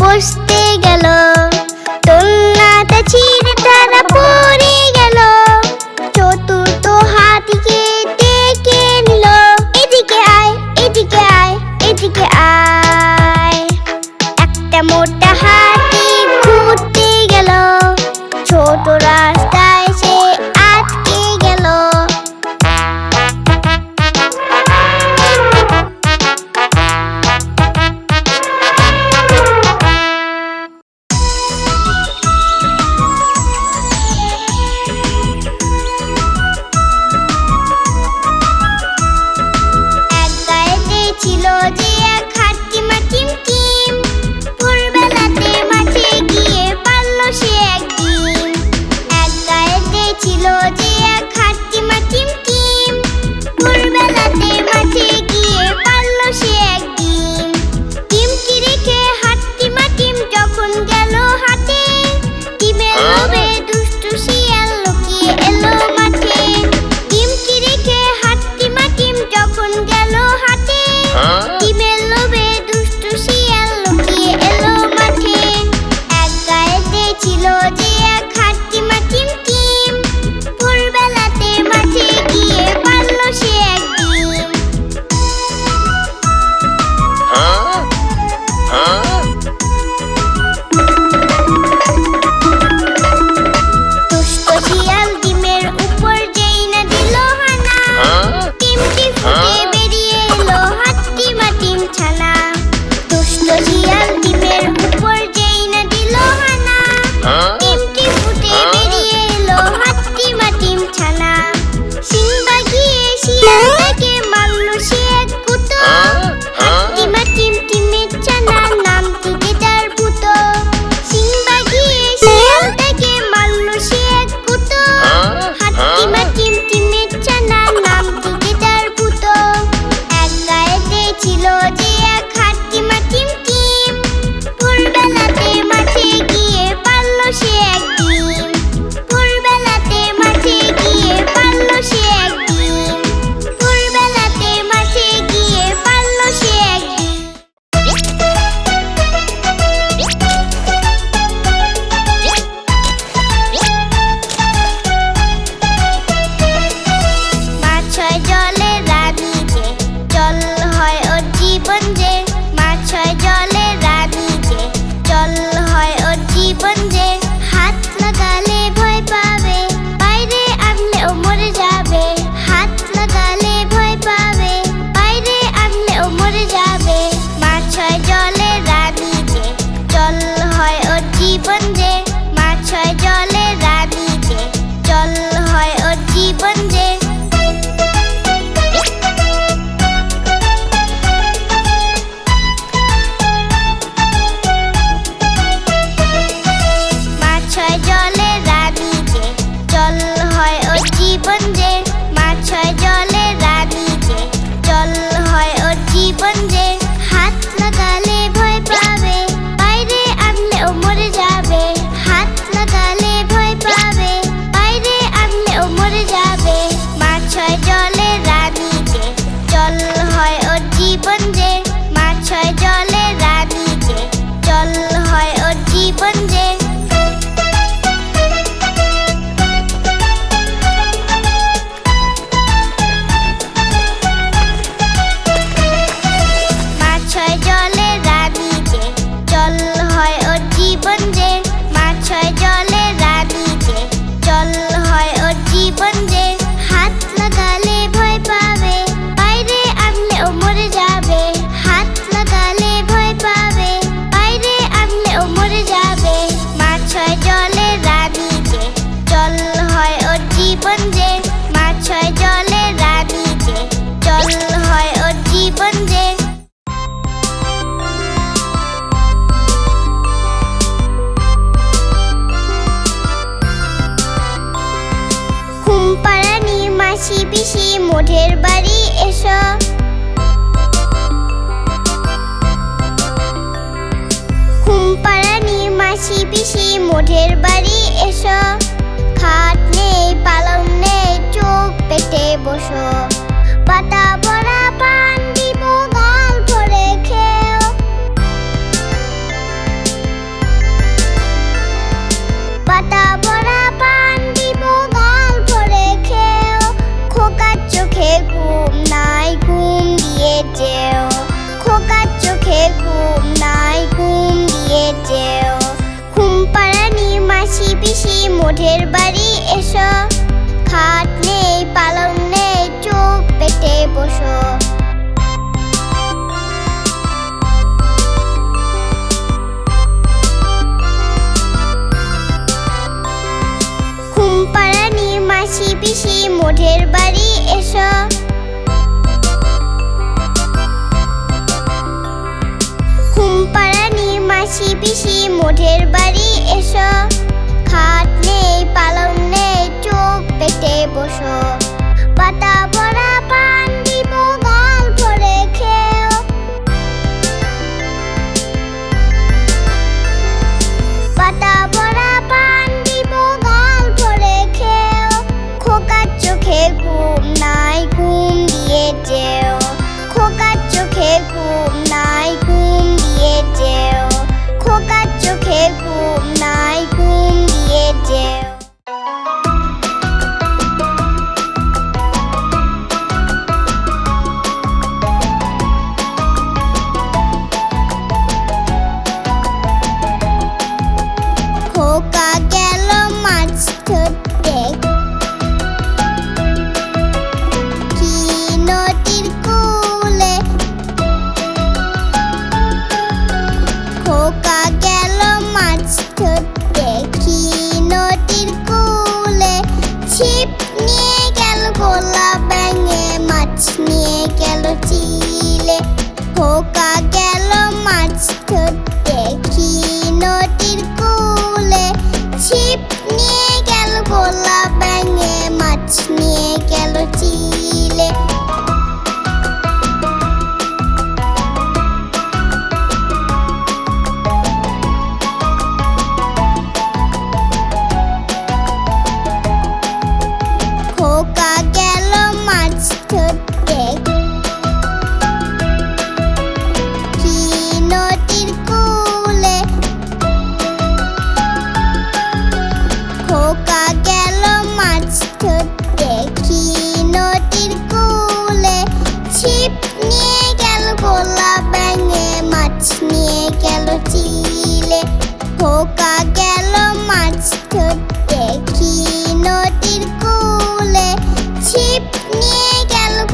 বসতে গেল। পিসি মোঠের বাড়ি এসো। খুমপাড়ানি মাসি পিসি মোঠের বাড়ি এসো। খাট নেই, পালং নেই, চোখ পেটে বসো। পাতা মোঠের বাড়ি এসো। খাট নেই পালন নেই, চোখ পেটে বসো। কুম্পারানি মাসি পিসি, মোঠের বাড়ি এসো। কুম্পারানি মাসি পিসি, মোঠের বাড়ি এসো। খাট পালন নেই চোখ পেটে বসো। পাতা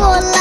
con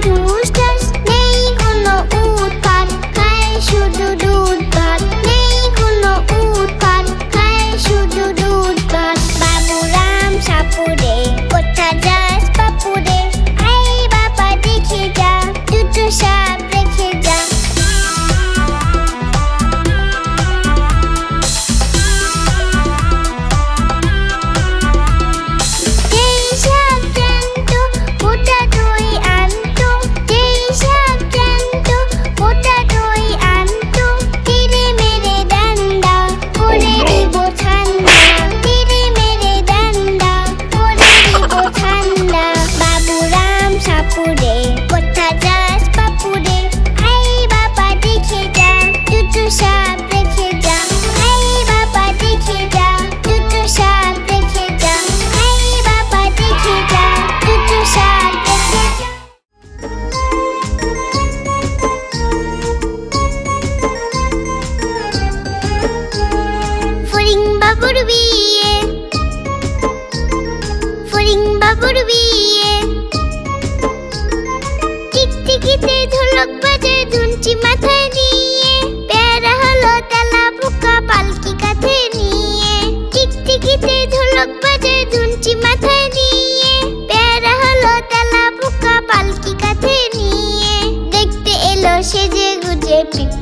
do.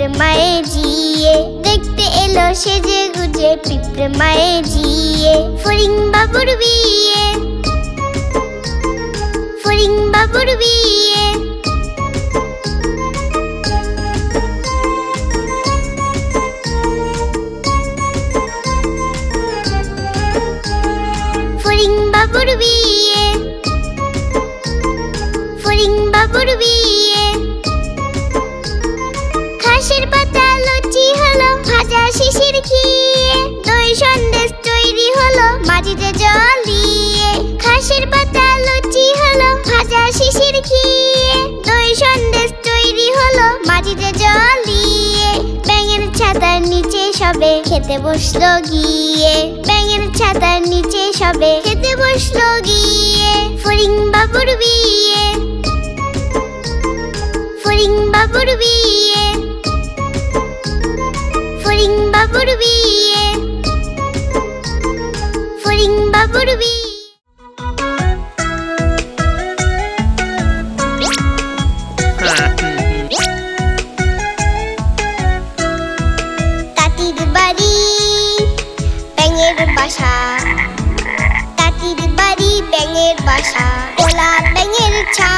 পিঁপড়ে মায়ে জিয়ে। দেখতে এলো সে যে গুজে পিঁপড়ে মায়ে জিয়ে। ফরিং বাবুর বিয়ে। ফরিং বাবুর বিয়ে। হাঁটিতে জলিয়ে খাসির পাতা লুচি হলো, ভাজা শিশির ঘিয়ে। দই সন্দেশ তৈরি হলো মাটিতে জলিয়ে ব্যাঙের ছাতার নিচে সবে খেতে বসল গিয়ে। ব্যাঙের ছাতার নিচে সবে খেতে বসল গিয়ে। ফরিং বাবুর বিয়ে। ফরিং বাবুর বিয়ে। ফরিং বাবুর বিয়ে। রিংবা পড়বি তাঁতির বাড়ি ব্যাঙের বাসা তাঁতির বাড়ি ব্যাঙের বাসা ওলা ব্যাঙের ছা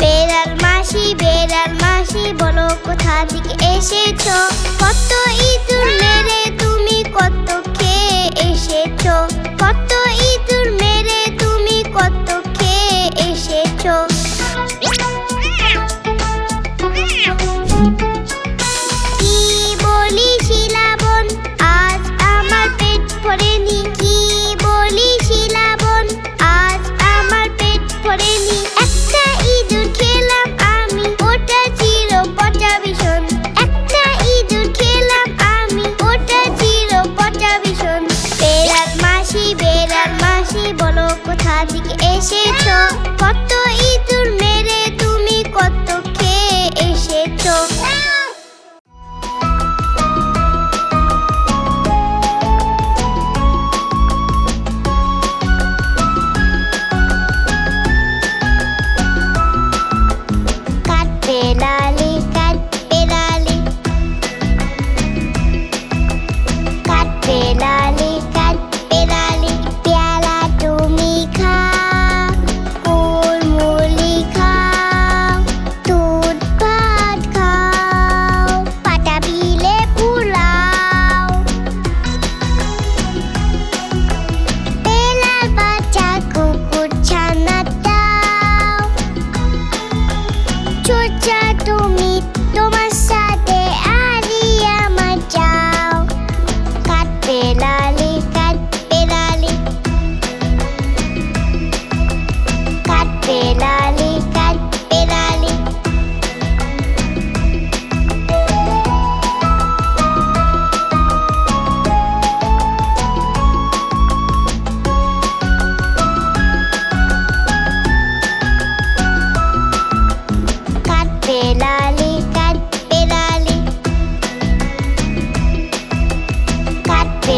বেড়াল মাসি বেড়াল মাসি বলো কোথা থেকে এসেছ? কত ইঁদুর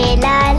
বেলা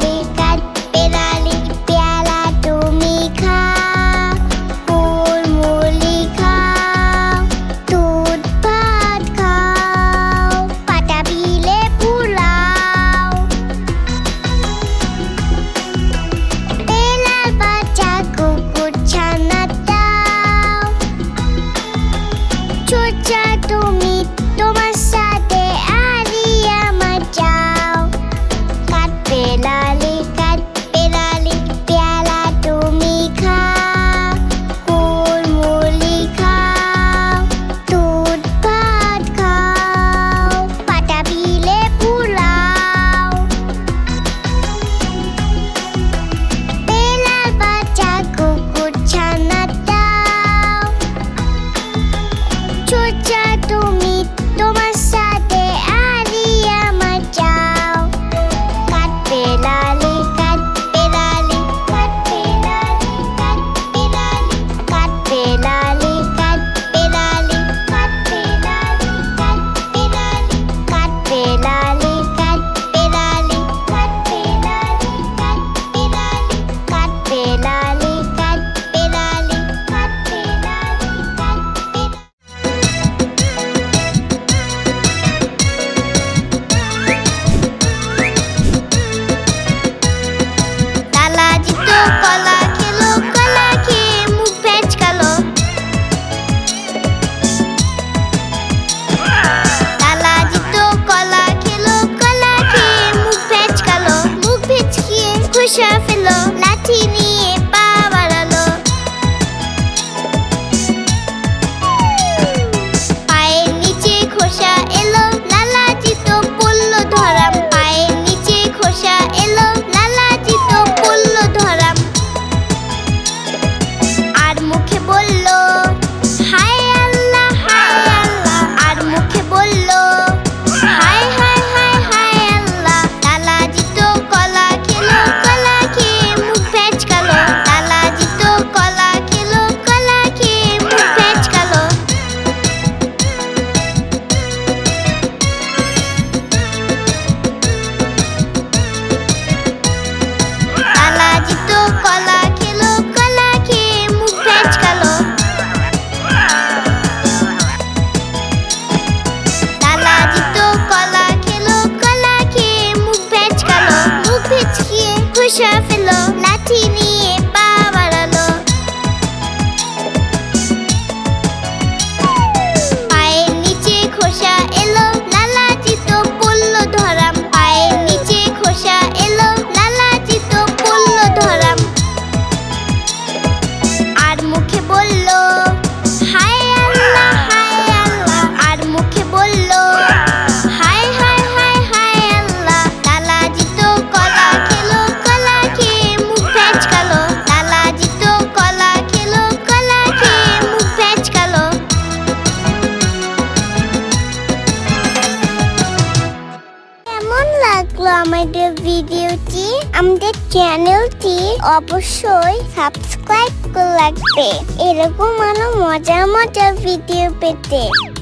অবশ্যই সাবস্ক্রাইব করে রাখবে। এরকম আরও মজার মজার ভিডিও পেতে।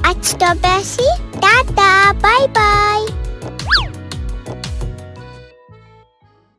আজ তবে আসি। Tata bye bye